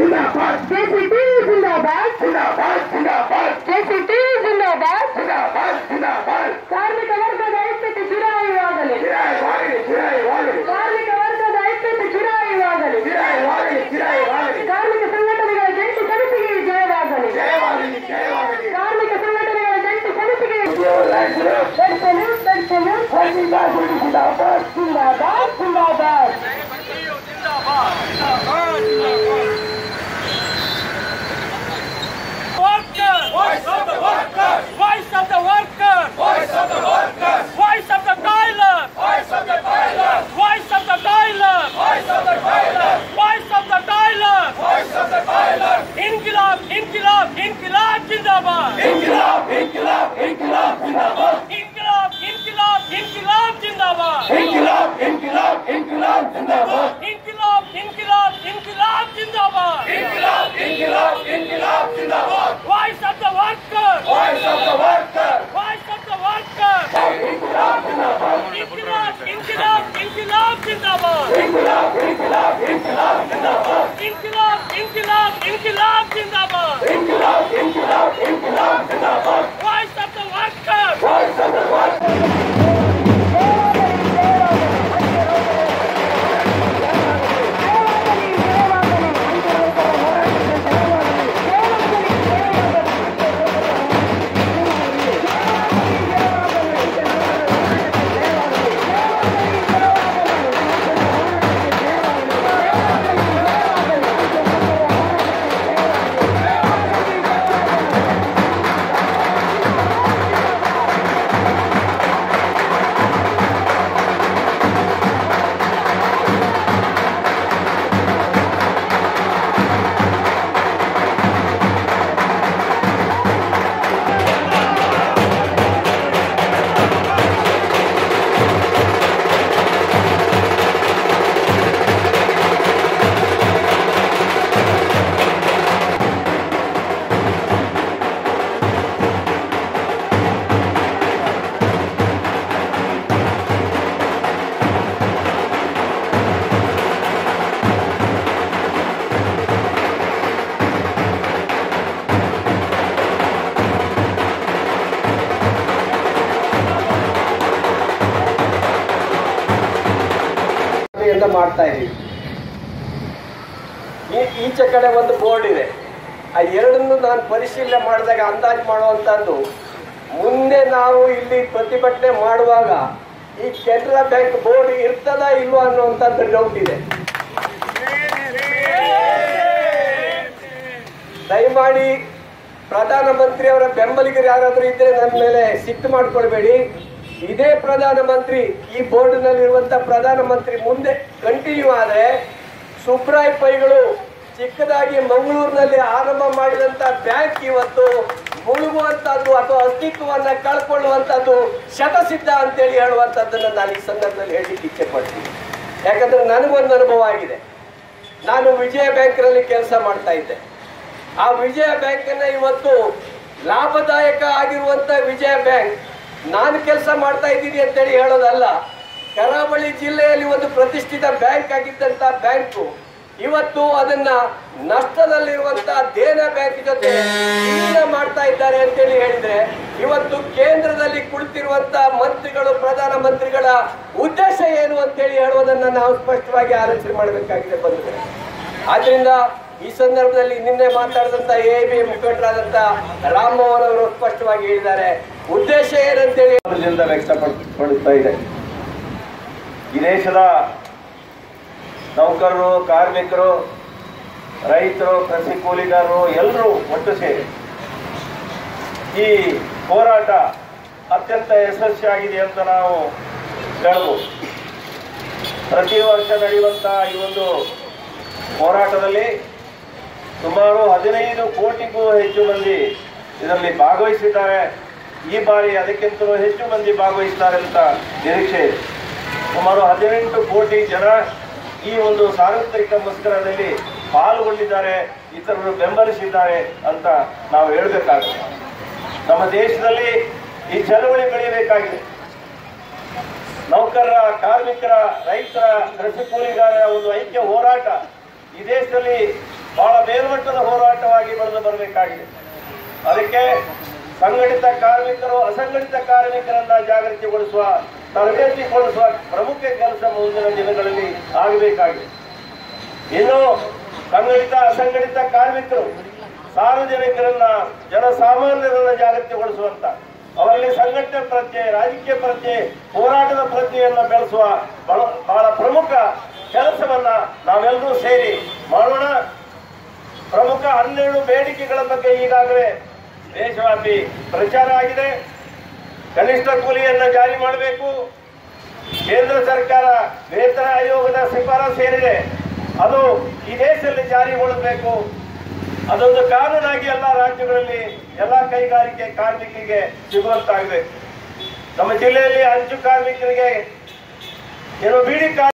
ಜಿಂದಾಬಾದ್ ಜೆಸಿಟಿ ಜಿಂದಾಬಾದ್ ಜಿಂದಾಬಾದ್ ಜಿಂದಾಬಾದ್ ಜೆಸಿಟಿ ಜಿಂದಾಬಾದ್ ಜಿಂದಾಬಾದ್ ಜಿಂದಾಬಾದ್ ಕಾರ್ಮಿಕ ವರ್ಗದ ಐಕ್ಯತೆ ಚಿರಾಯುವಾಗಲಿ ಚಿರಾಯವಾಗಲಿ ಚಿರಾಯವಾಗಲಿ ಕಾರ್ಮಿಕ ವರ್ಗದ ಐಕ್ಯತೆ ಚಿರಾಯುವಾಗಲಿ ಚಿರಾಯವಾಗಲಿ ಚಿರಾಯವಾಗಲಿ ಕಾರ್ಮಿಕ ಸಂಘಟನೆಗಳ ಜಂಟಿ ಸಮಿತಿಗೆ ಜಯವಾಗಲಿ ಜಯವಾಗಲಿ ಜಯವಾಗಲಿ ಕಾರ್ಮಿಕ ಸಂಘಟನೆಗಳ ಜಂಟಿ ಸಮಿತಿಗೆ ದೇವರಾಜರು ದರ್ಶನ ದರ್ಶನ ಜಿಂದಾಬಾದ್ ಜಿಂದಾಬಾದ್ ಜಿಂದಾಬಾದ್ ಜಿಂದಾಬಾದ್ Kim damat? ಎಲ್ಲ ಮಾಡ್ತಾ ಇದ್ದೀವಿ. ಈ ಈಚೆ ಕಡೆ ಒಂದು ಬೋರ್ಡ್ ಇದೆ. ಆ ಎರಡನ್ನು ನಾನು ಪರಿಶೀಲನೆ ಮಾಡಿದಾಗ ಅಂದಾಜು ಮಾಡುವಂಥದ್ದು, ಮುಂದೆ ನಾವು ಇಲ್ಲಿ ಪ್ರತಿಭಟನೆ ಮಾಡುವಾಗ ಈ ಕೆನರಾ ಬ್ಯಾಂಕ್ ಬೋರ್ಡ್ ಇರ್ತದ ಇಲ್ವಾ ಅನ್ನುವಂಥದ್ದು ಡೌಟ್ ಇದೆ. ದಯಮಾಡಿ ಪ್ರಧಾನಮಂತ್ರಿ ಅವರ ಬೆಂಬಲಿಗರು ಯಾರಾದರೂ ಇದ್ರೆ ನನ್ನ ಮೇಲೆ ಸಿಟ್ಟು ಮಾಡ್ಕೊಳ್ಬೇಡಿ. ಇದೇ ಪ್ರಧಾನಮಂತ್ರಿ ಈ ಬೋರ್ಡ್ನಲ್ಲಿರುವಂತ ಪ್ರಧಾನಮಂತ್ರಿ ಮುಂದೆ ಕಂಟಿನ್ಯೂ ಆದರೆ ಸುಬ್ರಾಯ್ ಪೈಗಳು ಚಿಕ್ಕದಾಗಿ ಮಂಗಳೂರಿನಲ್ಲಿ ಆರಂಭ ಮಾಡಿದಂತ ಬ್ಯಾಂಕ್ ಇವತ್ತು ಮುಳುಗುವಂತದ್ದು ಅಥವಾ ಅಸ್ತಿತ್ವವನ್ನ ಕಳ್ಕೊಳ್ಳುವಂತದ್ದು ಶತಸಿದ್ಧ ಅಂತೇಳಿ ಹೇಳುವಂತದ್ದನ್ನ ನಾನು ಈ ಸಂದರ್ಭದಲ್ಲಿ ಹೇಳಲಿಕ್ಕೆ ಇಚ್ಛೆ ಪಡ್ತೀನಿ. ಯಾಕಂದ್ರೆ ನನಗೊಂದು ಅನುಭವ ಆಗಿದೆ. ನಾನು ವಿಜಯ ಬ್ಯಾಂಕ್ನಲ್ಲಿ ಕೆಲಸ ಮಾಡ್ತಾ ಇದ್ದೆ. ಆ ವಿಜಯ ಬ್ಯಾಂಕ್ ಅನ್ನ ಇವತ್ತು ಲಾಭದಾಯಕ ಆಗಿರುವಂತ ವಿಜಯ ಬ್ಯಾಂಕ್ ನಾನು ಕೆಲಸ ಮಾಡ್ತಾ ಇದ್ದೀನಿ ಅಂತೇಳಿ ಹೇಳೋದಲ್ಲ, ಕರಾವಳಿ ಜಿಲ್ಲೆಯಲ್ಲಿ ಒಂದು ಪ್ರತಿಷ್ಠಿತ ಬ್ಯಾಂಕ್ ಆಗಿದ್ದಂತ ಬ್ಯಾಂಕು, ಇವತ್ತು ಅದನ್ನ ನಷ್ಟದಲ್ಲಿರುವಂತ ದೇನ ಬ್ಯಾಂಕ್ ಜೊತೆ ಮಾಡ್ತಾ ಇದ್ದಾರೆ ಅಂತೇಳಿ ಹೇಳಿದ್ರೆ, ಇವತ್ತು ಕೇಂದ್ರದಲ್ಲಿ ಕುಳಿತಿರುವಂತ ಮಂತ್ರಿಗಳು, ಪ್ರಧಾನ ಮಂತ್ರಿಗಳ ಉದ್ದೇಶ ಏನು ಅಂತೇಳಿ ಹೇಳುವುದನ್ನ ನಾವು ಸ್ಪಷ್ಟವಾಗಿ ಆಲೋಚನೆ ಮಾಡಬೇಕಾಗಿದೆ ಬಂದಿದೆ ಆದ್ರಿಂದ ಈ ಸಂದರ್ಭದಲ್ಲಿ ನಿನ್ನೆ ಮಾತಾಡಿದಂತ ಎ ಬಿ ಮುಖಂಡರಾದಂತ ರಾಮಮೋಹನ್ ಅವರು ಸ್ಪಷ್ಟವಾಗಿ ಹೇಳಿದ್ದಾರೆ. ಉದ್ದೇಶ ಏನಂತೇಳಿ? ವ್ಯಕ್ತಪಡಿಸ್ತಾ ಇದೆ. ಈ ದೇಶದ ನೌಕರರು, ಕಾರ್ಮಿಕರು, ರೈತರು, ಕೃಷಿ ಕೂಲಿಗಾರರು ಎಲ್ಲರೂ ಒಟ್ಟು ಸೇರಿ ಈ ಹೋರಾಟ ಅತ್ಯಂತ ಯಶಸ್ವಿಯಾಗಿದೆ ಅಂತ ನಾವು ಹೇಳ್ಬೋದು ಪ್ರತಿ ವರ್ಷ ನಡೆಯುವಂತಹ ಈ ಒಂದು ಹೋರಾಟದಲ್ಲಿ ಸುಮಾರು ಹದಿನೈದು ಕೋಟಿಗೂ ಹೆಚ್ಚು ಮಂದಿ ಇದರಲ್ಲಿ ಭಾಗವಹಿಸಿದ್ದಾರೆ. ಈ ಬಾರಿ ಅದಕ್ಕಿಂತಲೂ ಹೆಚ್ಚು ಮಂದಿ ಭಾಗವಹಿಸ್ತಾರೆ ಅಂತ ನಿರೀಕ್ಷೆ ಇದೆ. ಸುಮಾರು ಹದಿನೆಂಟು ಕೋಟಿ ಜನ ಈ ಒಂದು ಸಾರ್ವತ್ರಿಕ ಮುಷ್ಕರದಲ್ಲಿ ಪಾಲ್ಗೊಂಡಿದ್ದಾರೆ, ಇತರರು ಬೆಂಬಲಿಸಿದ್ದಾರೆ ಅಂತ ನಾವು ಹೇಳಬೇಕಾಗುತ್ತೆ. ನಮ್ಮ ದೇಶದಲ್ಲಿ ಈ ಚಳವಳಿ ಬೆಳೆಯಬೇಕಾಗಿದೆ. ನೌಕರರ, ಕಾರ್ಮಿಕರ, ರೈತರ, ಕೃಷಿ ಕೂಲಿಗಾರರ ಒಂದು ಐಕ್ಯ ಹೋರಾಟ ಈ ದೇಶದಲ್ಲಿ ಬಹಳ ಮೇಲ್ಮಟ್ಟದ ಹೋರಾಟವಾಗಿ ಬೆಳೆದು ಬರಬೇಕಾಗಿದೆ. ಅದಕ್ಕೆ ಸಂಘಟಿತ ಕಾರ್ಮಿಕರು, ಅಸಂಘಟಿತ ಕಾರ್ಮಿಕರನ್ನ ಜಾಗೃತಿಗೊಳಿಸುವ, ತರಬೇತಿಗೊಳಿಸುವ ಪ್ರಮುಖ ಕೆಲಸ ಮುಂದಿನ ದಿನಗಳಲ್ಲಿ ಆಗಬೇಕಾಗಿದೆ. ಇನ್ನು ಸಂಘಟಿತ, ಅಸಂಘಟಿತ ಕಾರ್ಮಿಕರು ಸಾರ್ವಜನಿಕರನ್ನ ಜನಸಾಮಾನ್ಯರನ್ನ ಜಾಗೃತಿಗೊಳಿಸುವಂತ, ಅವರಲ್ಲಿ ಸಂಘಟನೆ ಪ್ರಜ್ಞೆ ರಾಜಕೀಯ ಪ್ರಜ್ಞೆ ಹೋರಾಟದ ಪ್ರಜ್ಞೆಯನ್ನ ಬೆಳೆಸುವ ಬಹಳ- ಪ್ರಮುಖ ಕೆಲಸವನ್ನ ನಾವೆಲ್ಲರೂ ಸೇರಿ ಮಾಡೋಣ. ಪ್ರಮುಖ ಹನ್ನೆರಡು ಬೇಡಿಕೆಗಳ ಬಗ್ಗೆ ಈಗಾಗಲೇ ದೇಶವ್ಯಾಪಿ ಪ್ರಚಾರ ಆಗಿದೆ. ಕನಿಷ್ಠ ಕೂಲಿಯನ್ನು ಜಾರಿ ಮಾಡಬೇಕು. ಕೇಂದ್ರ ಸರ್ಕಾರ ವೇತನ ಆಯೋಗದ ಶಿಫಾರಸು ಏನಿದೆ, ಅದು ಈ ದೇಶದಲ್ಲಿ ಜಾರಿಗೊಳ್ಳಬೇಕು ಅದೊಂದು ಕಾನೂನಾಗಿ ಎಲ್ಲ ರಾಜ್ಯಗಳಲ್ಲಿ ಎಲ್ಲ ಕೈಗಾರಿಕೆ ಕಾರ್ಮಿಕರಿಗೆ ಸಿಗುವಂತಾಗಬೇಕು. ನಮ್ಮ ಜಿಲ್ಲೆಯಲ್ಲಿ ಅಂಚು ಕಾರ್ಮಿಕರಿಗೆ ಏನು ಬೀಡಿ